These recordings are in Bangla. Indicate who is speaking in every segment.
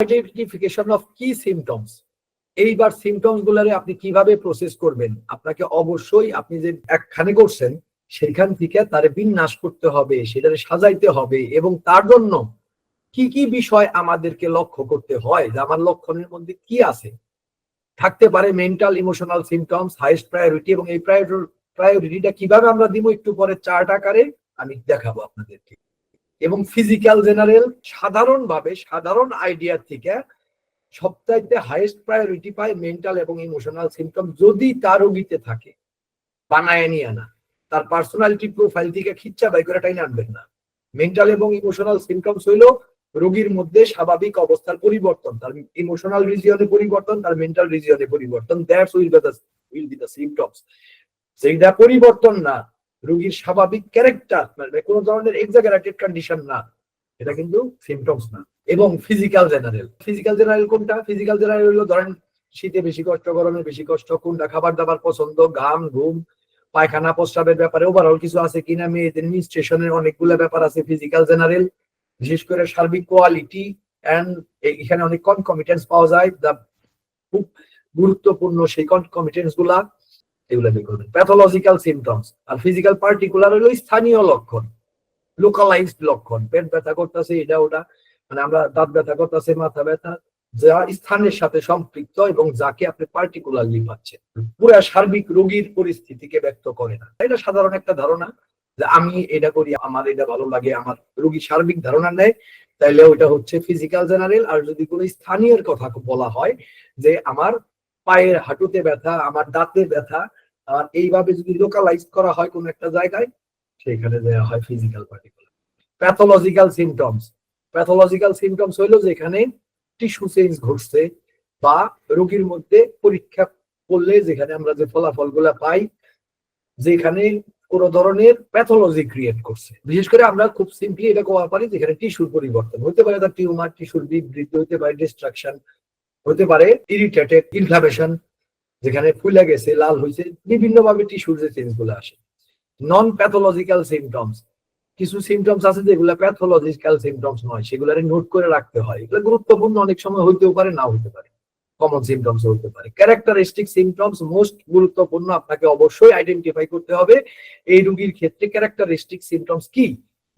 Speaker 1: আইডেন্টিফিকেশন অফ কি সিমটমস এইবার সিমটমস গুলারে আপনি কীভাবে প্রসেস করবেন? আপনাকে অবশ্যই আপনি যে একখানে করছেন, সেখান থেকে করতে হবে সাজাইতে হবে এবং তার জন্য কি কি বিষয় আমাদেরকে লক্ষ্য করতে হয়, যে আমার লক্ষণের মধ্যে কি আছে? থাকতে পারে mental emotional symptoms highest priority এবং এই প্রায়োরিটিটা কীভাবে আমরা দিব একটু পরে চার্ট আকারে আমি দেখাবো আপনাদেরকে। এবং ফিজিক্যাল জেনারেল সাধারণভাবে, সাধারণ আইডিয়া থেকে সবচাইতে হাইয়েস্ট প্রায়োরিটি পায় মেন্টাল এবং ইমোশনাল সিমটম যদি তার রোগীতে থাকে, বানায় নিয়ে না তার পার্সোনালিটি প্রোফাইল থেকে খিচ্ছা বাই করে টাইনে আনবেন না। মেন্টাল এবং ইমোশনাল সিমটমস হইল রোগীর মধ্যে স্বাভাবিক অবস্থার পরিবর্তন, তার ইমোশনাল রিজিয়নে পরিবর্তন, তার মেন্টাল রিজিয়নে পরিবর্তন। That's will be the will be the symptoms সেইটা পরিবর্তন না রোগীর স্বাভাবিক ক্যারেক্টার মানে কোনো ধরনের এক্সাগারেটেড কন্ডিশন না। এটা কিন্তু সিমটমস না। এবং ফিজিক্যাল জেনারেল ফিজিক্যাল জেনারেল কোনটা? ফিজিক্যাল জেনারেল হলো ধরেন, শীতে বেশি কষ্ট, গরমে বেশি কষ্ট, কোনটা খাবার দাবার পছন্দ, ঘাম, ঘুম, পায়খানা, প্রস্রাবের ব্যাপারে ওভারঅল কিছু আছে কিনা? মেয়েদের মিনস্ট্রেশনের অনেকগুলো ব্যাপার আছে ফিজিক্যাল জেনারেল বিশেষ করে সার্বিক কোয়ালিটি অ্যান্ড এখানে অনেক কনকমিটেন্স পাওয়া যায়। খুব গুরুত্বপূর্ণ সেই কনকমিটেন্সগুলা। এগুলো বের করবেন। প্যাথোলজিক্যাল সিমটমস আর ফিজিক্যাল পার্টিকুলার হলো স্থানীয় লক্ষণ লোকালাইজড লক্ষণ। পেট ব্যথা করতেছে, এটা, ওটা। মানে আমরা দাঁত ব্যথা করতেছে, মাথা ব্যথা, যা স্থানের সাথে সম্পৃক্ত এবং যাকে আপনি পার্টিকুলারলি পাচ্ছেন। পুরা সার্বিক রোগীর পরিস্থিতিকে ব্যক্ত করে না। এটা সাধারণ একটা ধারণা যে আমি এটা করি, আমার এটা ভালো লাগে, আমার রোগী সার্বিক ধারণা নেয়। তাইলে ওইটা হচ্ছে ফিজিক্যাল জেনারেল আর যদি কোনো স্থানীয় কথা বলা হয় যে আমার পায়ের হাঁটুতে ব্যথা, আমার দাঁতে ব্যথা আর এইভাবে যদি লোকালাইজ করা হয় কোনো একটা জায়গায়, সেখানে দেওয়া হয় physical particular pathological symptoms pathological symptoms হইল যেখানে টিস্যু চেঞ্জ ঘটছে বা রোগীর মধ্যে পরীক্ষা করলে যেখানে আমরা যে ফলাফলগুলা পাই, যেখানে কোন ধরনের প্যাথোলজি ক্রিয়েট করছে। বিশেষ করে আমরা খুব সিম্পলি এটা কোয়া পারি যেখানে টিস্যুর পরিবর্তন। হতে পারে তার টিউমার টিস্যুর বিবৃতি হতে পারে ডিস্ট্রাকশন হতে পারে ইরিটেটেড ইনফ্লামেশন যেখানে ফুলে গেছে, লাল হয়েছে বিভিন্ন ভাবে টিস্যুর যে চেঞ্জগুলো আসে। নন প্যাথোলজিক্যাল সিমটমস কিছু সিমটমস আছে যেগুলো প্যাথোলজিক্যাল সিমটমস নয়, সেগুলারে নোট করে রাখতে হয়। এগুলো গুরুত্বপূর্ণ অনেক সময় হইতেও পারে না হতে পারে। কমন সিমটমস হতে পারে। ক্যারেক্টারিস্টিক সিমটমস মোস্ট গুরুত্বপূর্ণ আপনাকে অবশ্যই আইডেন্টিফাই করতে হবে। এই রোগীর ক্ষেত্রে ক্যারেক্টারিস্টিক সিমটমস কি?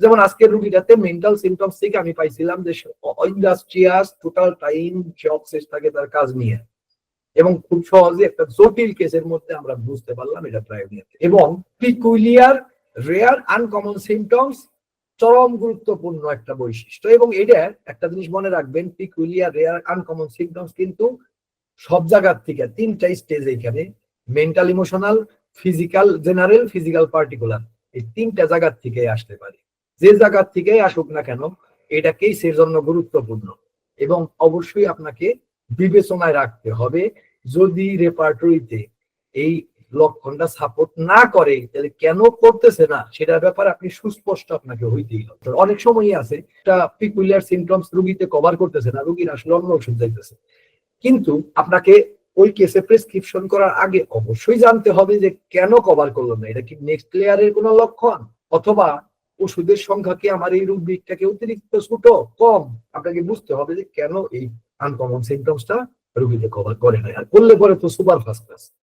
Speaker 1: যেমন আজকের রুগীটাতে মেন্টাল সিমটমস থেকে আমি পাইছিলাম যে ইন্ডাস্ট্রিয়াস টোটাল টাইম সে অবসেস থাকে তার কাজ নিয়ে। এবং খুব সহজে একটা জটিল কেসের মধ্যে আমরা বুঝতে পারলাম এটা প্রায়োরিটি এবং পিকুইলিয়ার রেয়ার আনকমন সিমটমস চরম গুরুত্বপূর্ণ একটা বৈশিষ্ট্য। এবং এটা একটা জিনিস মনে রাখবেন, পিকুইলিয়ার রেয়ার আনকমন সিমটমস কিন্তু সব জায়গার থেকে তিনটা স্টেজ এখানে mental emotional physical general physical particular এই তিনটা জায়গার থেকে আসতে পারে। যে জায়গার থেকে আসুক না কেন এটা কেসের জন্য গুরুত্বপূর্ণ। এবং অবশ্যই আপনাকে বিবেচনায় রাখতে হবে। যদি রেপার্টরিতে এই লক্ষণটা সাপোর্ট না করে, তাহলে কেন করতেছে না? সেটার ব্যাপারে আপনি সুস্পষ্ট আপনাকে হইতেই হবে। অনেক সময়ই আছে, একটা পিকুলিয়ার সিমটমস রুগীতে কভার করতেছে না, রুগীর আসলে অন্য ওষুধ যাইতেছে। কিন্তু আপনাকে ওই কেসে প্রেসক্রিপশন করার আগে অবশ্যই জানতে হবে যে কেন কভার করল না। এটা কি নেক্সট লেয়ারের কোনো লক্ষণ? অথবা ওষুধের সংখ্যা কি আমার এই রোগ দিকটাকে অতিরিক্ত ছোট? কম? আপনাকে বুঝতে হবে যে কেন এই আনকমন সিমটমসটা রুগীকে কভার করে না আর করলে পরে তো সুপার ফার্স্ট ক্লাস